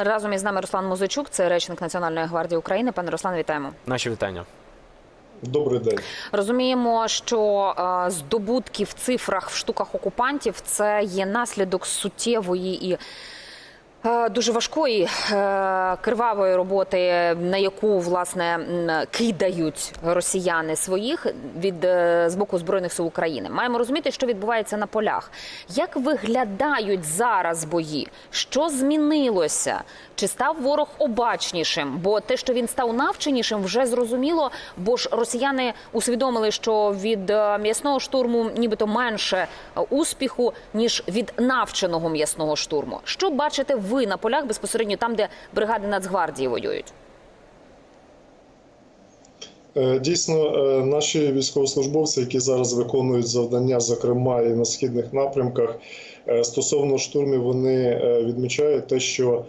Разом із нами Руслан Музичук, це речник Національної гвардії України. Пане Руслан, вітаємо. Наші вітання. Добрий день. Розуміємо, що е, здобутки в цифрах в штуках окупантів це є наслідок суттєвої і. Е, Дуже важкої е, кривавої роботи, на яку власне кидають росіяни своїх від е, з боку збройних сил України. Маємо розуміти, що відбувається на полях. Як виглядають зараз бої? Що змінилося? Чи став ворог обачнішим? Бо те, що він став навченішим, вже зрозуміло. Бо ж росіяни усвідомили, що від м'ясного штурму нібито менше успіху ніж від навченого м'ясного штурму. Що бачите ви на полях безпосередньо там, де бригади Нацгвардії воюють? Е, Дійсно, е, наші військовослужбовці, які зараз виконують завдання, зокрема і на східних напрямках, е, стосовно штурмів, вони відмічають те, що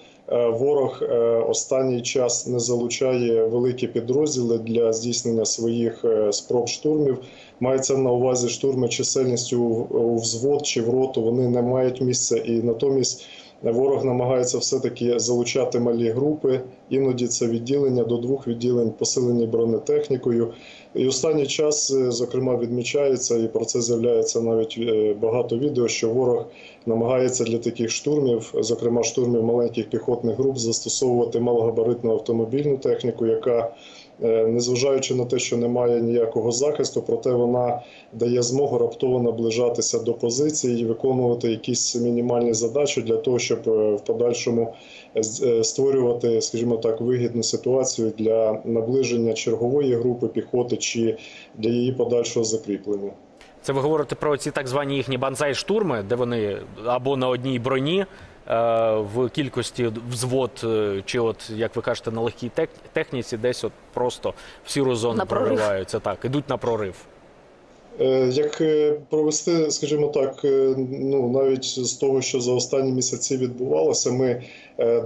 ворог останній час не залучає великі підрозділи для здійснення своїх спроб штурмів. Мається на увазі штурми чисельністю у взвод чи в роту. Вони не мають місця і натомість. Ворог намагається все-таки залучати малі групи, іноді це відділення до двох відділень, посилені бронетехнікою. І останній час, е, зокрема, відмічається, і про це з'являється навіть е, багато відео, що ворог намагається для таких штурмів, зокрема штурмів маленьких піхотних груп, застосовувати малогабаритну автомобільну техніку, яка Незважаючи на те, що немає ніякого захисту, проте вона дає змогу раптово наближатися до позиції і виконувати якісь мінімальні задачі для того, щоб е, в подальшому е, е, створювати, скажімо так, вигідну ситуацію для наближення чергової групи піхоти чи для її подальшого закріплення. Це ви говорите про ці так звані їхні банзай-штурми, де вони або на одній броні е, в кількості взвод, е, чи от, як ви кажете, на легкій техніці, десь от просто в сіру зону прориваються. Так, ідуть на прорив. Е, Як е, провести, скажімо так, е, ну навіть з того, що за останні місяці відбувалося, ми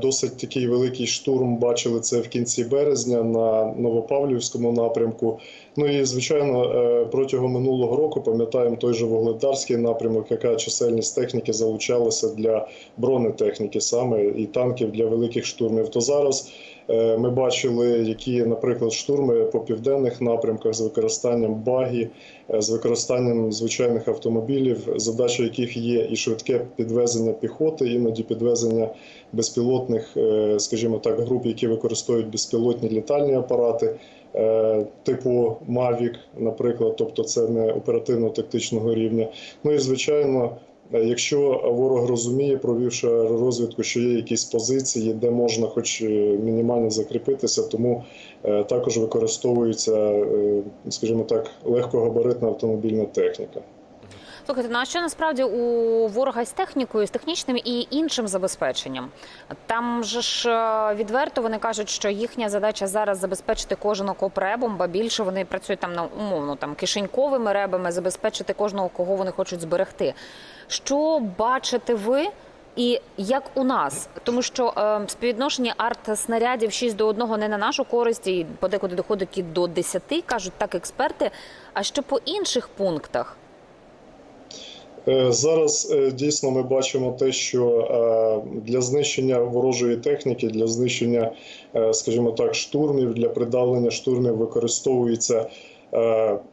досить такий великий штурм бачили це в кінці березня на Новопавлівському напрямку. Ну і звичайно, протягом минулого року пам'ятаємо той же Вугледарський напрямок, яка чисельність техніки залучалася для бронетехніки саме і танків для великих штурмів. То зараз ми бачили, які, наприклад, штурми по південних напрямках з використанням багі, е, з використанням звичайних автомобілів, задача яких є і швидке підвезення піхоти, іноді підвезення безпілотних, е, скажімо так, груп, які використовують безпілотні літальні апарати. е, Типу Mavic, наприклад, тобто це не оперативно-тактичного рівня. Ну і звичайно, е, якщо ворог розуміє, провівши розвідку, що є якісь позиції, де можна, хоч е, мінімально закріпитися, тому е, також використовується, е, скажімо так, легкогабаритна автомобільна техніка. Слухайте, ну а що насправді у ворога з технікою, з технічним і іншим забезпеченням? Там же ж е, відверто вони кажуть, що їхня задача зараз забезпечити кожен окоп ребом, ба більше вони працюють там на умовно там кишеньковими ребами, забезпечити кожного, кого вони хочуть зберегти. Що бачите ви? І як у нас, тому що е, співвідношення арт-снарядів 6 до 1 не на нашу користь, і подекуди доходить і до 10, кажуть так експерти. А що по інших пунктах? Е, Зараз е, дійсно ми бачимо те, що е, для знищення ворожої техніки, для знищення, скажімо так, штурмів, для придавлення штурмів використовується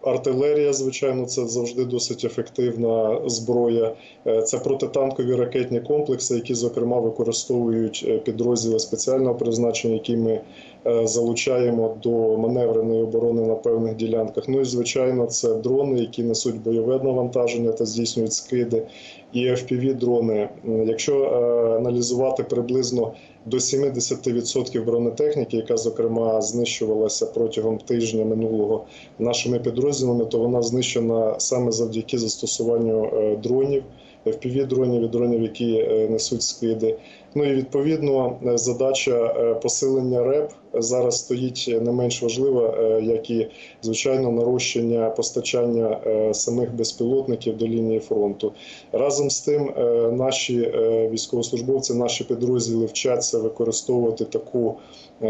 артилерія. Звичайно, це завжди досить ефективна зброя. Е, Це протитанкові ракетні комплекси, які зокрема використовують е, підрозділи спеціального призначення, які ми е, залучаємо до маневреної оборони на певних ділянках. Ну і звичайно, це дрони, які несуть бойове навантаження та здійснюють скиди, і fpv дрони. Якщо е, аналізувати приблизно до 70% бронетехніки, яка зокрема знищувалася протягом тижня минулого нашими підрозділами, то вона знищена саме завдяки застосуванню е, дронів. Fpv дронів і дронів, які е, несуть скиди. Ну і відповідно е, задача е, посилення РЕП зараз стоїть не менш важлива, як і звичайно нарощення постачання самих безпілотників до лінії фронту. Разом з тим, наші військовослужбовці, наші підрозділи вчаться використовувати таку,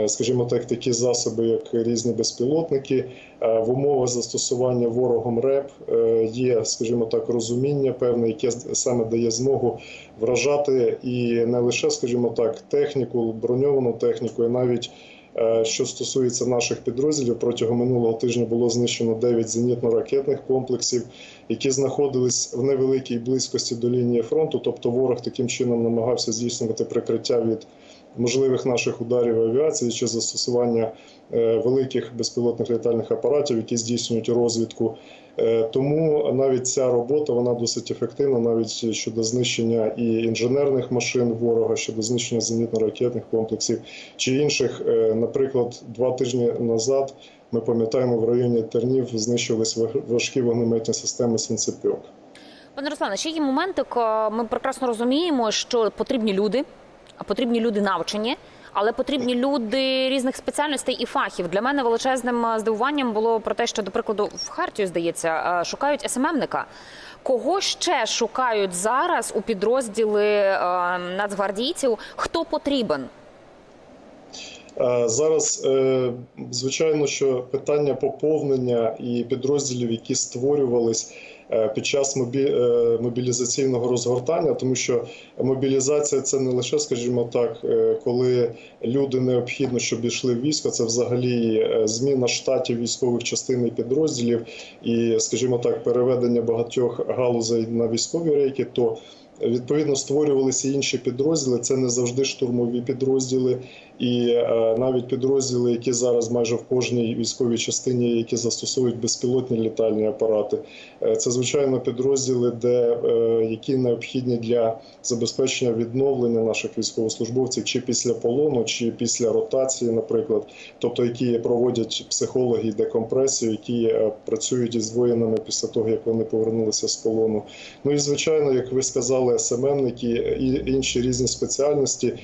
скажімо так, такі засоби, як різні безпілотники. Е, В умовах застосування ворогом РЕП е, є, скажімо так, розуміння певне, яке саме дає змогу вражати і не лише, скажімо так, техніку, броньовану техніку, і навіть е, що стосується наших підрозділів, протягом минулого тижня було знищено 9 зенітно-ракетних комплексів, які знаходились в невеликій близькості до лінії фронту. Тобто, ворог таким чином намагався здійснювати прикриття від можливих наших ударів авіації чи застосування е, великих безпілотних літальних апаратів, які здійснюють розвідку. Е, Тому навіть ця робота вона досить ефективна, навіть щодо знищення і інженерних машин ворога, щодо знищення зенітно-ракетних комплексів чи інших. Е, Наприклад, два тижні назад ми пам'ятаємо в районі Тернів знищувались ваг- важкі вогнеметні системи Сенцепьок. Пане Руслане, ще є моменти, ко- ми прекрасно розуміємо, що потрібні люди, потрібні люди навчені, але потрібні люди різних спеціальностей і фахів. Для мене величезним е, здивуванням було про те, що, до прикладу, в Хартію, здається, е, шукають СММника. Кого ще шукають зараз у підрозділи е, нацгвардійців? Хто потрібен? Зараз, е, звичайно, що питання поповнення і підрозділів, які створювались е, під час е, мобілізаційного розгортання, тому що мобілізація це не лише, скажімо так, коли люди необхідно, щоб йшли в військо, це взагалі зміна штатів військових частин і підрозділів, і, скажімо так, переведення багатьох галузей на військові рейки. то Відповідно, створювалися інші підрозділи. Це не завжди штурмові підрозділи, і е, навіть підрозділи, які зараз майже в кожній військовій частині, які застосовують безпілотні літальні апарати. Е, це звичайно підрозділи, де е, які необхідні для забезпечення відновлення наших військовослужбовців чи після полону, чи після ротації, наприклад, тобто які проводять психологи декомпресію, які працюють із воїнами після того, як вони повернулися з полону. Ну і звичайно, як ви сказали, СММники і інші різні спеціальності,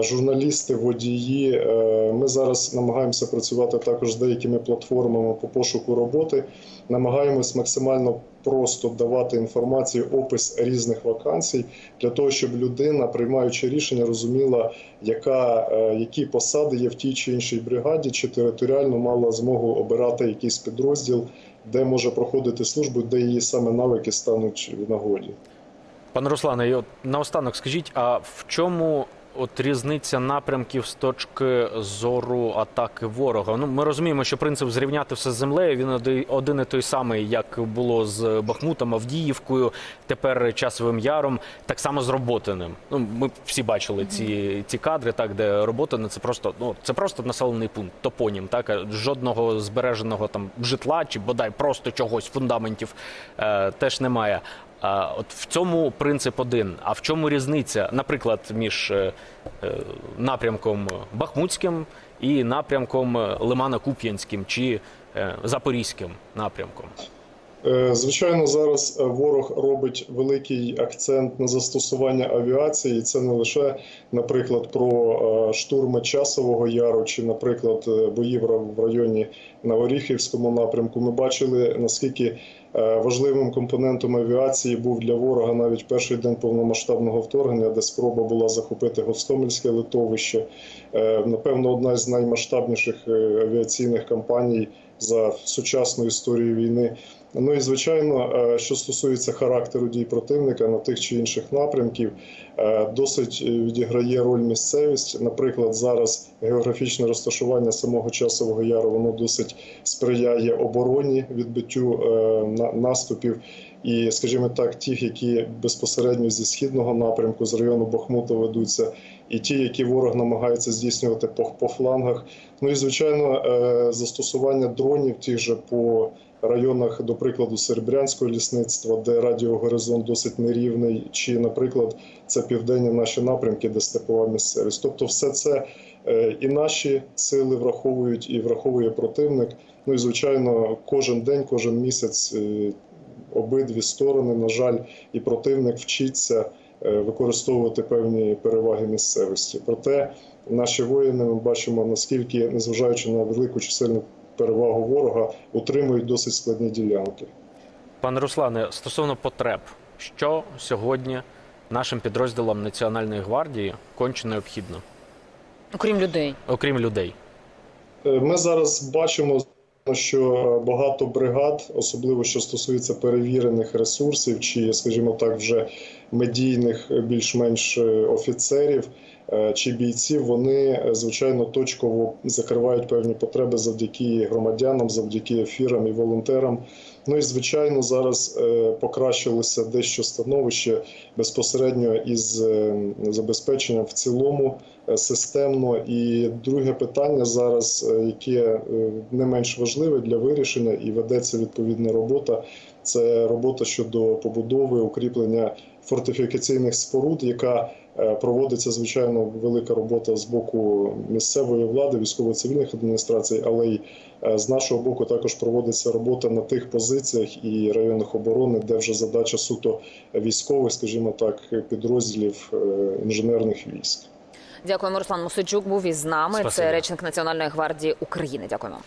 журналісти, водії. Е, Ми зараз намагаємося працювати також з деякими платформами по пошуку роботи. Намагаємось максимально просто давати інформацію, опис різних вакансій для того, щоб людина, приймаючи рішення, розуміла, яка, е, які посади є в тій чи іншій бригаді, чи територіально мала змогу обирати якийсь підрозділ, де може проходити службу, де її саме навики стануть в нагоді. Пане Руслане, і от наостанок скажіть, а в чому от різниця напрямків з точки зору атаки ворога? Ну, ми розуміємо, що принцип зрівняти все з землею він оди- один і той самий, як було з Бахмутом, Авдіївкою, тепер часовим яром, так само з Роботиним. Ну, ми всі бачили ці, ці кадри, так де Роботине це просто ну це просто населений пункт, топонім, так жодного збереженого там житла чи бодай просто чогось фундаментів е, теж немає. От в цьому принцип один. А в чому різниця, наприклад, між е, е, напрямком Бахмутським і напрямком Лимано-Куп'янським чи е, Запорізьким напрямком? Е, Звичайно, зараз е, ворог робить великий акцент на застосування авіації. І Це не лише, наприклад, про е, штурми часового яру, чи, наприклад, е, бої в районі на Оріхівському напрямку. Ми бачили наскільки е, важливим компонентом авіації був для ворога навіть перший день повномасштабного вторгнення, де спроба була захопити Гостомельське литовище. Е, Напевно, одна з наймасштабніших е, авіаційних кампаній за сучасну історію війни. Ну і звичайно, е, що стосується характеру дій противника на тих чи інших напрямків, е, досить відіграє роль місцевість. Наприклад, зараз географічне розташування самого часового яру воно досить сприяє обороні відбиттю е, на- наступів. І, скажімо так, ті, які безпосередньо зі східного напрямку, з району Бахмута ведуться, і ті, які ворог намагається здійснювати по, по флангах. Ну і звичайно, е, застосування дронів тих же по районах, до прикладу, Серебрянського лісництва, де радіогоризонт досить нерівний, чи, наприклад, це південні наші напрямки, де степова місцевість. Тобто, все це е, і наші сили враховують, і враховує противник. Ну і звичайно, кожен день, кожен місяць е, обидві сторони, на жаль, і противник вчиться використовувати певні переваги місцевості. Проте наші воїни ми бачимо наскільки, незважаючи на велику чисельну перевагу ворога, утримують досить складні ділянки. Пане Руслане, стосовно потреб, що сьогодні нашим підрозділам Національної гвардії конче необхідно, Окрім людей. окрім людей? Е, Ми зараз бачимо, що багато бригад, особливо що стосується перевірених ресурсів, чи, скажімо так, вже медійних е, більш-менш е, офіцерів е, чи бійців, вони звичайно точково закривають певні потреби завдяки громадянам, завдяки ефірам і волонтерам. Ну і звичайно, зараз покращилося дещо становище безпосередньо із забезпеченням в цілому системно. І друге питання зараз, яке не менш важливе для вирішення, і ведеться відповідна робота. Це робота щодо побудови укріплення фортифікаційних споруд, яка е, проводиться звичайно велика робота з боку місцевої влади, військово-цивільних адміністрацій, але й е, з нашого боку також проводиться робота на тих позиціях і районах оборони, де вже задача суто військових, скажімо так, підрозділів е, інженерних військ. Дякуємо. Руслан Мусичук був із нами. Спасибі. Це речник Національної гвардії України. Дякуємо.